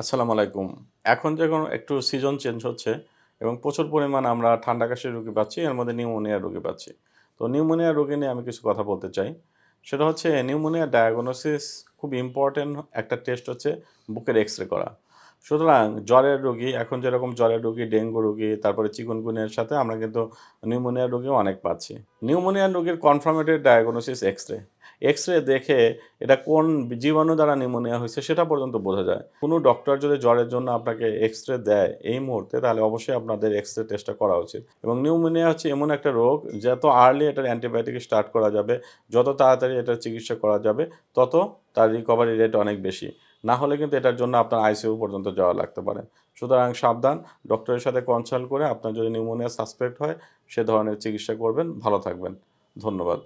আসসালামু আলাইকুম। এখন যখন একটু সিজন চেঞ্জ হচ্ছে এবং প্রচুর পরিমাণ আমরা ঠান্ডা কাশির রোগী পাচ্ছি, এর মধ্যে নিউমোনিয়া রোগী পাচ্ছি। তো নিউমোনিয়া রোগী নিয়ে আমি কিছু কথা বলতে চাই। সেটা হচ্ছে নিউমোনিয়া ডায়াগনোসিস খুব ইম্পর্টেন্ট একটা টেস্ট হচ্ছে বুকের এক্স রে করা। সুতরাং জ্বরের রোগী, এখন যেরকম জ্বরের রোগী, ডেঙ্গু রোগী, তারপরে চিকুনগুনিয়ার সাথে আমরা কিন্তু নিউমোনিয়া রোগীও অনেক পাচ্ছি। নিউমোনিয়া রোগীর confirmed diagnosis X ray X ray দেখে এটা কোন জীবাণু দ্বারা নিউমোনিয়া হয়েছে সেটা পর্যন্ত বোঝা যায়। কোনো ডক্টর যদি জ্বরের জন্য আপনাকে এক্স রে দেয় এই মুহূর্তে, তাহলে অবশ্যই আপনাদের এক্স রে টেস্টটা করা উচিত। এবং নিউমোনিয়া হচ্ছে এমন একটা রোগ, যত আর্লি এটার অ্যান্টিবায়োটিক স্টার্ট করা যাবে, যত তাড়াতাড়ি এটার চিকিৎসা করা যাবে, তত তার রিকভারি রেট অনেক বেশি। না হলে কিন্তু এটার জন্য আপনার আইসিইউ পর্যন্ত যাওয়া লাগতে পারে। সুতরাং সাবধান ডক্টরের সাথে কনসাল্ট করে আপনার যদি নিউমোনিয়া সাসপেক্ট হয়, সে ধরনের চিকিৎসা করবেন। ভালো থাকবেন। ধন্যবাদ।